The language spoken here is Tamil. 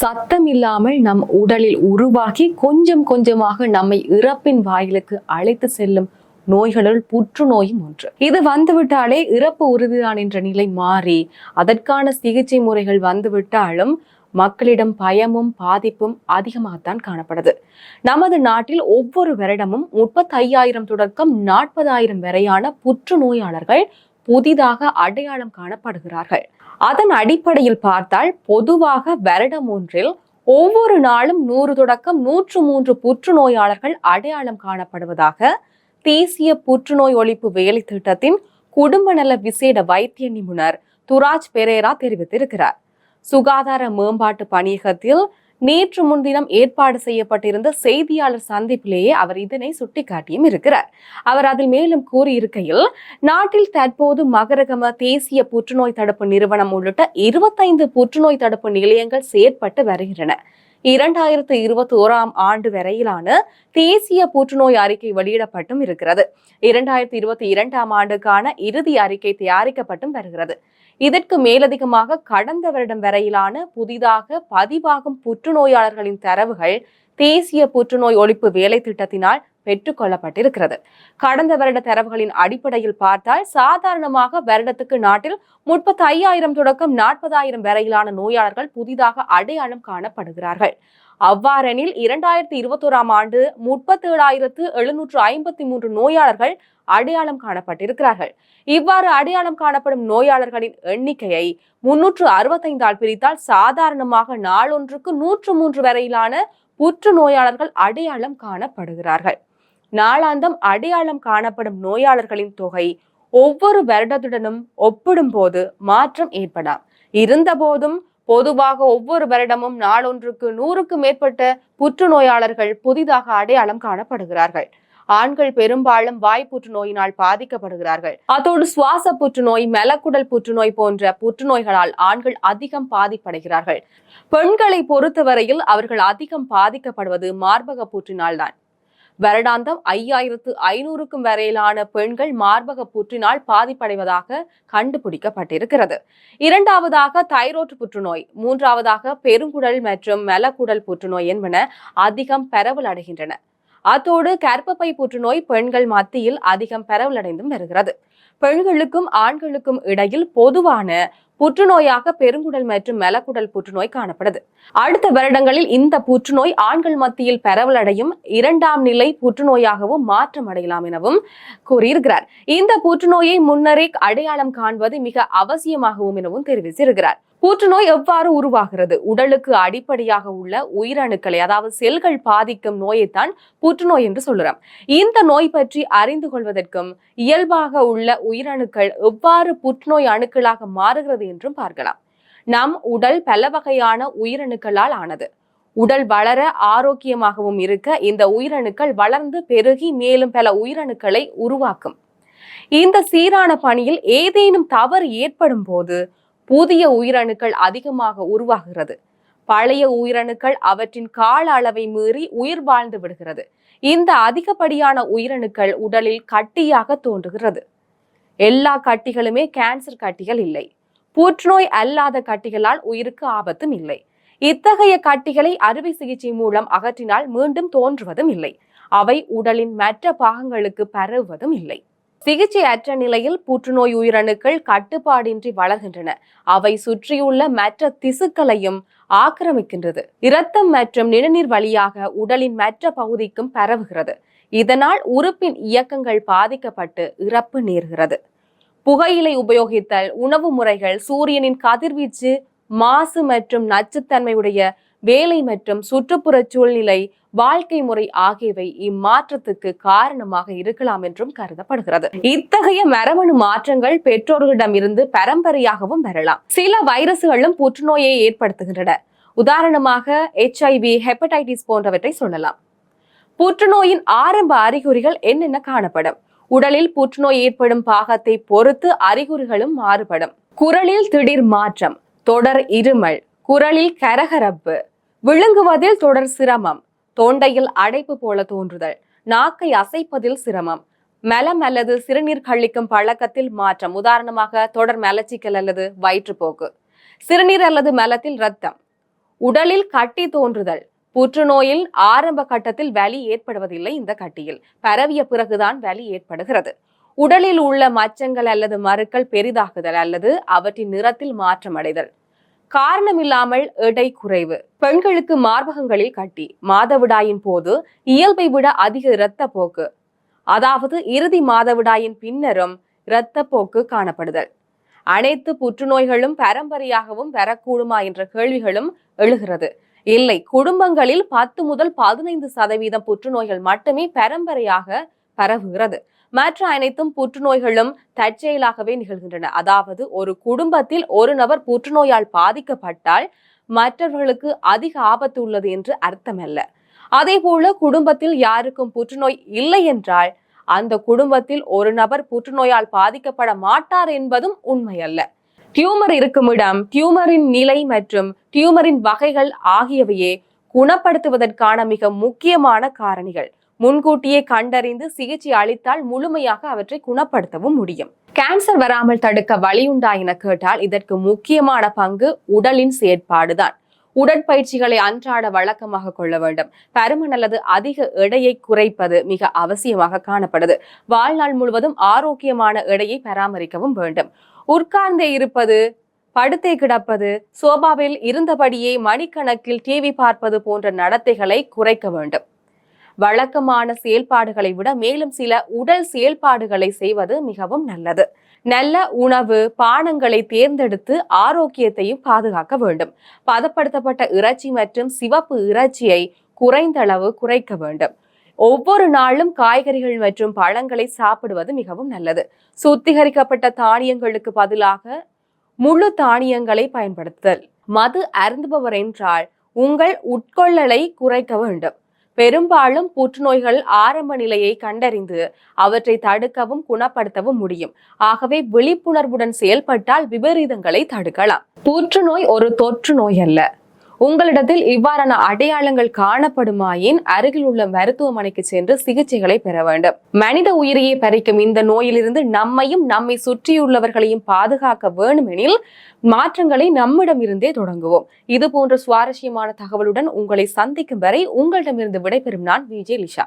சத்தம் இல்லாமல் நம் உடலில் உருவாகி கொஞ்சம் கொஞ்சமாக நம்மை இறப்பின் வாயிலுக்கு அழைத்து செல்லும் நோய்களுள் புற்றுநோயும் ஒன்று. இது வந்துவிட்டாலே இறப்பு உறுதிதான் என்ற நிலை மாறி அதற்கான சிகிச்சை முறைகள் வந்துவிட்டாலும் மக்களிடம் பயமும் பாதிப்பும் அதிகமாகத்தான் காணப்படுது. நமது நாட்டில் ஒவ்வொரு வருடமும் முப்பத்தி ஐயாயிரம் தொடக்கம் நாற்பதாயிரம் வரையான புற்றுநோயாளர்கள் புதிதாக அடையாளம் காணப்படுகிறார்கள். அதன் அடிப்படையில் பார்த்தால் பொதுவாக வருடம் ஒன்றில் ஒவ்வொரு நாளும் நூறு தொடக்கம் நூற்று மூன்று புற்றுநோயாளர்கள் அடையாளம் காணப்படுவதாக தேசிய புற்றுநோய் ஒழிப்பு வேலை திட்டத்தின் குடும்ப நல விசேட வைத்திய நிபுணர் துராஜ் பெரேரா தெரிவித்திருக்கிறார். சுகாதார மேம்பாட்டு பணியகத்தில் நேற்று முன்தினம் ஏற்பாடு செய்யப்பட்டிருந்த செய்தியாளர் சந்திப்பிலேயே அவர் இதனை சுட்டிக்காட்டியும் இருக்கிறார். அவர் அதில் மேலும் கூறியிருக்கையில் நாட்டில் தற்போது மகரகம தேசிய புற்றுநோய் தடுப்பு நிறுவனம் உள்ளிட்ட இருபத்தைந்து புற்றுநோய் தடுப்பு நிலையங்கள் செயற்பட்டு வருகின்றன. இரண்டாயிரத்து இருபத்தி ஓராம் ஆண்டு வரையிலான தேசிய புற்றுநோய் அறிக்கை வெளியிடப்பட்டும் இருக்கிறது. இரண்டாயிரத்தி இருபத்தி இரண்டாம் ஆண்டுக்கான இறுதி அறிக்கை தயாரிக்கப்பட்டும் வருகிறது. இதற்கு மேலதிகமாக கடந்த வருடம் வரையிலான புதிதாக பதிவாகும் புற்றுநோயாளர்களின் தரவுகள் தேசிய புற்றுநோய் ஒழிப்பு வேலை திட்டத்தினால் பெற்றுக்கொள்ளப்பட்டிருக்கிறது கடந்த வருட தரவுகளின் அடிப்படையில் பார்த்தால் சாதாரணமாக வருடத்துக்கு நாட்டில் முப்பத்தி ஐயாயிரம் தொடக்கம் நாற்பதாயிரம் வரையிலான நோயாளர்கள் புதிதாக அடையாளம் காணப்படுகிறார்கள். அவ்வாறெனில் இரண்டாயிரத்தி இருபத்தோராம் ஆண்டு முப்பத்தி ஏழாயிரத்து எழுநூற்று ஐம்பத்தி மூன்று நோயாளர்கள் அடையாளம் காணப்பட்டிருக்கிறார்கள். இவ்வாறு அடையாளம் காணப்படும் நோயாளர்களின் எண்ணிக்கையை முன்னூற்று அறுபத்தைந்தால் பிரித்தால் சாதாரணமாக நாளொன்றுக்கு நூற்று மூன்று வரையிலான புற்றுநோயாளர்கள் அடையாளம் காணப்படுகிறார்கள். நாளாந்தம் அடையாளம் காணப்படும் நோயாளர்களின் தொகை ஒவ்வொரு வருடத்துடனும் ஒப்பிடும்போது மாற்றம் ஏற்படாம் இருந்தபோதும் பொதுவாக ஒவ்வொரு வருடமும் நாளொன்றுக்கு நூறுக்கு மேற்பட்ட புற்றுநோயாளர்கள் புதிதாக அடையாளம் காணப்படுகிறார்கள். ஆண்கள் பெரும்பாலும் வாய் புற்றுநோயினால் பாதிக்கப்படுகிறார்கள். அதோடு சுவாச புற்றுநோய் மெலக்குடல் புற்றுநோய் போன்ற புற்றுநோய்களால் ஆண்கள் அதிகம் பாதிப்படைகிறார்கள். பெண்களை பொறுத்தவரையில் அவர்கள் அதிகம் பாதிக்கப்படுவது மார்பக புற்றினால் தான் வருடாந்தம் ஐயாயிரத்து ஐநூறுக்கும் வரையிலான பெண்கள் மார்பக புற்றினால் பாதிப்படைவதாக கண்டுபிடிக்கப்பட்டிருக்கிறது. இரண்டாவதாக தைரோய்டு புற்றுநோய் மூன்றாவதாக பெருங்குடல் மற்றும் மெலக்குடல் புற்றுநோய் என்பன அதிகம் பரவல் அடைகின்றன. அத்தோடு கற்பப்பை புற்றுநோய் பெண்கள் மத்தியில் அதிகம் பரவலடைந்தும் வருகிறது. பெண்களுக்கும் ஆண்களுக்கும் இடையில் பொதுவான புற்றுநோயாக பெருங்குடல் மற்றும் மெலக்குடல் புற்றுநோய் காணப்படுது. அடுத்த வருடங்களில் இந்த புற்றுநோய் ஆண்கள் மத்தியில் பரவலடையும் இரண்டாம் நிலை புற்றுநோயாகவும் மாற்றம் அடையலாம் எனவும் கூறியிருக்கிறார். இந்த புற்றுநோயை முன்னரே அடையாளம் காண்பது மிக அவசியமாகவும் எனவும் தெரிவித்திருக்கிறார். புற்றுநோய் எவ்வாறு உருவாகிறது? உடலுக்கு அடிப்படையாக உள்ள உயிரணுக்களை அதாவது செல்கள் பாதிக்கும் நோயைத்தான் புற்றுநோய் என்று சொல்லுறோம். இந்த நோய் பற்றி அறிந்து கொள்வதற்கும் இயல்பாக உள்ள உயிரணுக்கள் எவ்வாறு புற்றுநோய் அணுக்களாக மாறுகிறது என்றும் பார்க்கலாம். நம் உடல் பல வகையான உயிரணுக்களால் ஆனது. உடல் வளர ஆரோக்கியமாகவும் இருக்க இந்த உயிரணுக்கள் வளர்ந்து பெருகி மேலும் பல உயிரணுக்களை உருவாக்கும். இந்த சீரான பணியில் ஏதேனும் தவறு ஏற்படும் போது புதிய உயிரணுக்கள் அதிகமாக உருவாகிறது. பழைய உயிரணுக்கள் அவற்றின் கால அளவை மீறி உயிர் வாழ்ந்து விடுகிறது. இந்த அதிகப்படியான உயிரணுக்கள் உடலில் கட்டியாக தோன்றுகிறது. எல்லா கட்டிகளுமே கேன்சர் கட்டிகள் இல்லை. புற்றுநோய் அல்லாத கட்டிகளால் உயிருக்கு ஆபத்தும் இல்லை. இத்தகைய கட்டிகளை அறுவை சிகிச்சை மூலம் அகற்றினால் மீண்டும் தோன்றுவதும் இல்லை. அவை உடலின் மற்ற பாகங்களுக்கு பரவுவதும் இல்லை. சிகிச்சை அற்ற நிலையில் புற்றுநோய் உயிரணுக்கள் கட்டுப்பாடின்றி வளர்கின்றன. அவை சுற்றியுள்ள மற்ற திசுக்களையும் ஆக்கிரமிக்கின்றது. இரத்தம் மற்றும் நிணநீர் வழியாக உடலின் மற்ற பகுதிக்கும் பரவுகிறது. இதனால் உறுப்பின் இயக்கங்கள் பாதிக்கப்பட்டு இறப்பு நேர்கிறது. புகையிலை உபயோகித்தல் உணவு முறைகள் சூரியனின் கதிர்வீச்சு மாசு மற்றும் நச்சுத்தன்மையுடைய வேலை மற்றும் சுற்றுப்புற சூழ்நிலை வாழ்க்கை முறை ஆகியவை இம்மாற்றத்துக்கு காரணமாக இருக்கலாம் என்றும் கருதப்படுகிறது. இத்தகைய மரபணு மாற்றங்கள் பெற்றோர்களிடம் இருந்து பரம்பரையாகவும் வரலாம். சில வைரசுகளும் புற்றுநோயை ஏற்படுத்துகின்றன. உதாரணமாக எச்ஐவி ஹெப்படைட்டிஸ் போன்றவற்றை சொல்லலாம். புற்றுநோயின் ஆரம்ப அறிகுறிகள் என்னென்ன காணப்படும்? உடலில் புற்றுநோய் ஏற்படும் பாகத்தை பொறுத்து அறிகுறிகளும் மாறுபடும். குரலில் திடீர் மாற்றம் தொடர் இருமல் குரலில் கரகரப்பு விழுங்குவதில் தொடர் சிரமம். தொண்டையில் அடைப்பு போல தோன்றுதல். நாக்கை அசைப்பதில் சிரமம். மலம் அல்லது சிறுநீர் கழிக்கும் பழக்கத்தில் மாற்றம். உதாரணமாக தொடர் மலச்சிக்கல் அல்லது வயிற்றுப்போக்கு. சிறுநீர் அல்லது மலத்தில் ரத்தம். உடலில் கட்டி தோன்றுதல். புற்றுநோயில் ஆரம்ப கட்டத்தில் வலி ஏற்படுவதில்லை இந்த கட்டியில். பரவிய பிறகுதான் வலி ஏற்படுகிறது. உடலில் உள்ள மச்சங்கள் அல்லது மருக்கள் பெரிதாகுதல் அல்லது அவற்றின் நிறத்தில் மாற்றம் காரணமில்லாமல் எடை குறைவு. பெண்களுக்கு மார்பகங்களில் கட்டி மாதவிடாயின் போது இயல்பை விட அதிக இரத்த போக்கு. அதாவது இறுதி மாதவிடாயின் பின்னரும் இரத்த போக்கு காணப்படுதல். அனைத்து புற்றுநோய்களும் பரம்பரையாகவும் பெறக்கூடுமா என்ற கேள்விகளும் எழுகிறது. இல்லை குடும்பங்களில் பத்து முதல் பதினைந்து சதவீதம் புற்றுநோய்கள் மட்டுமே பரம்பரையாக பரவுகிறது. மற்ற அனைத்தும் புற்றுநோய்களும் தற்செயலாகவே நிகழ்கின்றன. அதாவது ஒரு குடும்பத்தில் ஒரு நபர் புற்றுநோயால் பாதிக்கப்பட்டால் மற்றவர்களுக்கு அதிக ஆபத்து உள்ளது என்று அர்த்தமல்ல. அதே போல குடும்பத்தில் யாருக்கும் புற்றுநோய் இல்லை என்றால் அந்த குடும்பத்தில் ஒரு நபர் புற்றுநோயால் பாதிக்கப்பட மாட்டார் என்பதும் உண்மையல்ல. டியூமர் இருக்கும் இடம் டியூமரின் நிலை மற்றும் டியூமரின் வகைகள் ஆகியவையே குணப்படுத்துவதற்கான மிக முக்கியமான காரணிகள். முன்கூட்டியே கண்டறிந்து சிகிச்சை அளித்தால் முழுமையாக அவற்றை குணப்படுத்தவும் முடியும். கேன்சர் வராமல் தடுக்க வழியுண்டா என கேட்டால் இதற்கு முக்கியமான பங்கு உடலின் செயற்பாடுதான். உடற்பயிற்சிகளை அன்றாட வழக்கமாக கொள்ள வேண்டும். பருமன் அல்லது அதிக எடையை குறைப்பது மிக அவசியமாக காணப்படுது. வாழ்நாள் முழுவதும் ஆரோக்கியமான எடையை பராமரிக்கவும் வேண்டும். உட்கார்ந்தே இருப்பது படுத்தே கிடப்பது சோபாவில் இருந்தபடியே மணிக்கணக்கில் டிவி பார்ப்பது போன்ற நடத்தைகளை குறைக்க வேண்டும். வழக்கமான செயல்பாடுகளை விட மேலும் சில உடல் செயல்பாடுகளை செய்வது மிகவும் நல்லது. நல்ல உணவு பானங்களை தேர்ந்தெடுத்து ஆரோக்கியத்தையும் பாதுகாக்க வேண்டும். பதப்படுத்தப்பட்ட இறைச்சி மற்றும் சிவப்பு இறைச்சியை குறைந்த அளவு குறைக்க வேண்டும். ஒவ்வொரு நாளும் காய்கறிகள் மற்றும் பழங்களை சாப்பிடுவது மிகவும் நல்லது. சுத்திகரிக்கப்பட்ட தானியங்களுக்கு பதிலாக முழு தானியங்களை பயன்படுத்துதல். மது அருந்துபவர் என்றால் உங்கள் உட்கொள்ளலை குறைக்க வேண்டும். பெரும்பாலும் புற்றுநோய்கள் ஆரம்ப நிலையை கண்டறிந்து அவற்றை தடுக்கவும் குணப்படுத்தவும் முடியும். ஆகவே விழிப்புணர்வுடன் செயல்பட்டால் விபரீதங்களை தடுக்கலாம். புற்றுநோய் ஒரு தொற்று நோய் அல்ல. உங்களிடத்தில் இவ்வாறான அடையாளங்கள் காணப்படுமாயின் அருகில் உள்ள மருத்துவமனைக்கு சென்று சிகிச்சைகளை பெற வேண்டும். மனித உயிரையே பறிக்கும் இந்த நோயிலிருந்து நம்மையும் நம்மை சுற்றியுள்ளவர்களையும் பாதுகாக்க வேண்டுமெனில் மாற்றங்களை நம்மிடம் இருந்தே தொடங்குவோம். இது போன்ற சுவாரஸ்யமான தகவலுடன் உங்களை சந்திக்கும் வரை உங்களிடமிருந்து விடைபெறும் நான் விஜய் லிஷா.